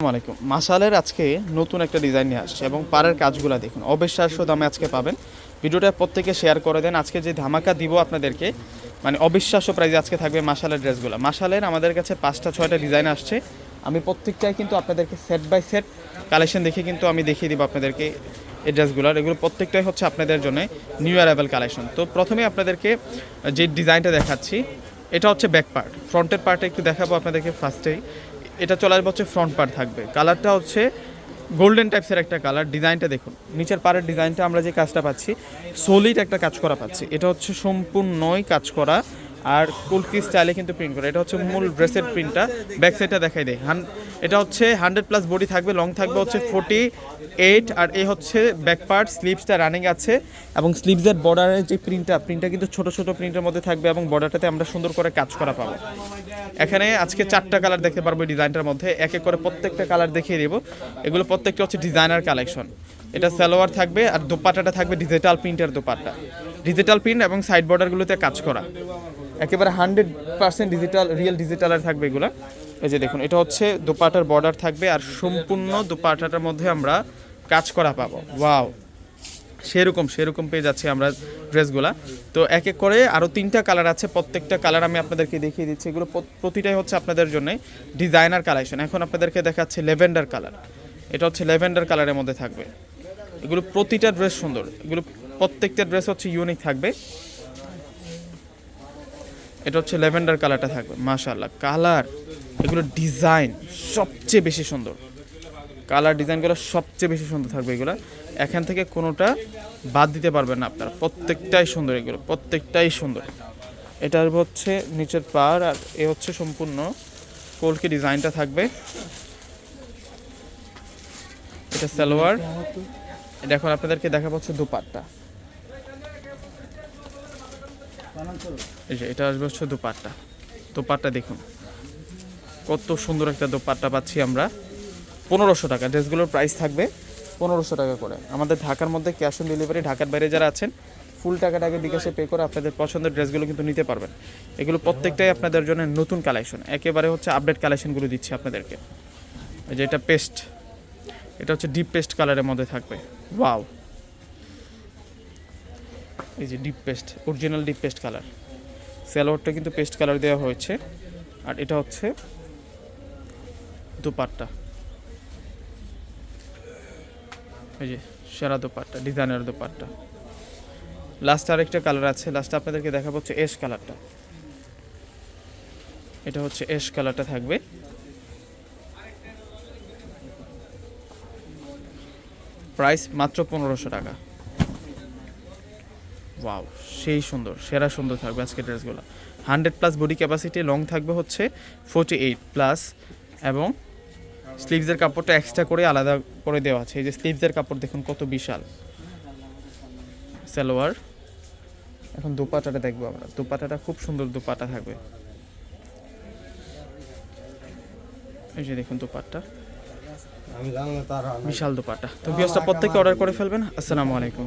আলাইকুম। মাসালের আজকে নতুন একটা ডিজাইন নিয়ে আসছে এবং পাড়ের কাজগুলো দেখুন। অবিশ্বাস্য দামে আজকে পাবেন। ভিডিওটা প্রত্যেকে শেয়ার করে দেন। আজকে যে ধামাকা দিব আপনাদেরকে মানে অবিশ্বাস্য প্রাইজে আজকে থাকবে মাসালের ড্রেসগুলো মাসালের আমাদের কাছে পাঁচটা, ছয়টা ডিজাইন আসছে। আমি প্রত্যেকটাই কিন্তু আপনাদেরকে সেট বাই সেট কালেকশন দেখে কিন্তু আমি দেখিয়ে দিব আপনাদেরকে এই ড্রেসগুলোর এগুলো প্রত্যেকটাই হচ্ছে আপনাদের জন্য নিউ অ্যারাইভেল কালেকশন তো প্রথমে আপনাদেরকে যে ডিজাইনটা দেখাচ্ছি, এটা হচ্ছে ব্যাক পার্ট ফ্রন্টের পার্টে একটু দেখাবো আপনাদেরকে ফার্স্টেই এটা চলে আসবে হচ্ছে ফ্রন্ট পার্ট থাকবে। কালারটা হচ্ছে গোল্ডেন টাইপসের একটা কালার ডিজাইনটা দেখুন, নিচের পাড়ের ডিজাইনটা আমরা যে কাজটা পাচ্ছি সোলিড একটা কাজ করা পাচ্ছি। এটা হচ্ছে সম্পূর্ণই কাজ করা আর কুলকি স্টাইলে কিন্তু প্রিন্ট করা। এটা হচ্ছে মূল ড্রেসের প্রিন্টটা ব্যাক সাইডটা দেখাই দেয় হান এটা হচ্ছে হান্ড্রেড প্লাস বডি থাকবে লং থাকবে হচ্ছে ফোর্টি এইট আর এই হচ্ছে ব্যাক পার্ট স্লিভসটা রানিং আছে। এবং স্লিভসের বর্ডারের যে প্রিন্টটা প্রিন্টটা কিন্তু ছোট ছোট প্রিন্টের মধ্যে থাকবে এবং বর্ডারটাতে আমরা সুন্দর করে কাজ করা পাবো। এখানে আজকে চারটা কালার দেখতে পারব ডিজাইনটার মধ্যে। এক এক করে প্রত্যেকটা কালার দেখিয়ে দেবো। এগুলো প্রত্যেকটা হচ্ছে ডিজাইনার কালেকশন এটা সালোয়ার থাকবে আর দোপাট্টাটা থাকবে ডিজিটাল প্রিন্টের দোপাট্টা। ডিজিটাল প্রিন্ট এবং সাইড বর্ডারগুলোতে কাজ করা। একেবারে হান্ড্রেড পার্সেন্ট ডিজিটাল রিয়েল ডিজিটালের থাকবে এগুলো। এই যে দেখুন, এটা হচ্ছে দোপাটার বর্ডার থাকবে আর সম্পূর্ণ দোপাটাটার মধ্যে আমরা কাজ করা পাবো। ওয়াও সেরকম সেরকম পেয়ে যাচ্ছি আমরা ড্রেসগুলা। তো এক এক করে আরও তিনটা কালার আছে, প্রত্যেকটা কালার আমি আপনাদেরকে দেখিয়ে দিচ্ছি। এগুলো প্রতিটাই হচ্ছে আপনাদের জন্য ডিজাইনার কালেকশন এখন আপনাদেরকে দেখাচ্ছে লেভেন্ডার কালার এটা হচ্ছে লেভেন্ডার কালারের মধ্যে থাকবে। এগুলো প্রতিটা ড্রেস সুন্দর। এগুলো প্রত্যেকটা ড্রেস হচ্ছে ইউনিক থাকবে। এটা হচ্ছে ল্যাভেন্ডার কালারটা থাকবে মাশাল্লাহ কালার, এগুলো ডিজাইন সবচেয়ে বেশি সুন্দর। কালার ডিজাইনগুলো সবচেয়ে বেশি সুন্দর থাকবে এগুলো। এখান থেকে কোনোটা বাদ দিতে পারবেন না আপনারা। প্রত্যেকটাই সুন্দর এগুলো, প্রত্যেকটাই সুন্দর। এটার হচ্ছে নিচের পার আর এ হচ্ছে সম্পূর্ণ কলকি ডিজাইনটা থাকবে। এটা সালোয়ার। এটা এখন আপনাদেরকে দেখা পাচ্ছে দুপাট্টা। এই যে, এটা আসবে হচ্ছে দুপাট্টা। দুপাট্টা দেখুন। কত সুন্দর একটা দোপাট্টা পাচ্ছি আমরা। পনেরোশো টাকা। ড্রেসগুলোর প্রাইস থাকবে পনেরোশো টাকা করে। আমাদের ঢাকার মধ্যে ক্যাশ অন ডেলিভারি ঢাকার বাইরে যারা আছেন ফুল টাকাটা আগে বিকাশে পে করে আপনাদের পছন্দের ড্রেসগুলো কিন্তু নিতে পারবেন। এগুলো প্রত্যেকটাই আপনাদের জন্য নতুন কালেকশন একেবারে হচ্ছে আপডেট কালেকশনগুলো দিচ্ছি আপনাদেরকে। এই যে, এটা পেস্ট এটা হচ্ছে ডিপ পেস্ট কালারের মধ্যে থাকবে। ওয়াও এই যে deep paste original deep paste colour স্যালোয়ারটা কিন্তু পেস্ট কালার দেওয়া হয়েছে। আর এটা হচ্ছে দুপাট্টা। এই যে সেরা দুপাট্টা ডিজাইনার দুপাট্টা। লাস্ট আরেকটা কালার আছে। লাস্ট আপনাদেরকে দেখাবো হচ্ছে এশ কালারটা এটা হচ্ছে এশ কালারটা থাকবে। প্রাইস মাত্র পনেরোশো টাকা। ওয়াও সেই সুন্দর সেরা সুন্দর থাকবে আজকে ড্রেসগুলো। Hundred plus body capacity long থাকবে হচ্ছে ফোর্টি এইট প্লাস এবং স্লিভসের কাপড়টা এক্সট্রা করে আলাদা করে দেওয়া আছে। এই যে স্লিভসের কাপড় দেখুন কত বিশাল। সালোয়ার। এখন দুপাটাটা দেখব আমরা। দুপাটাটা খুব সুন্দর দুপাটা থাকবে। এই যে দেখুন দুপাট্টা। বিশাল দুপাটা। তো বিয়সটা প্রত্যেকে অর্ডার করে ফেলবেন। আসসালামু আলাইকুম।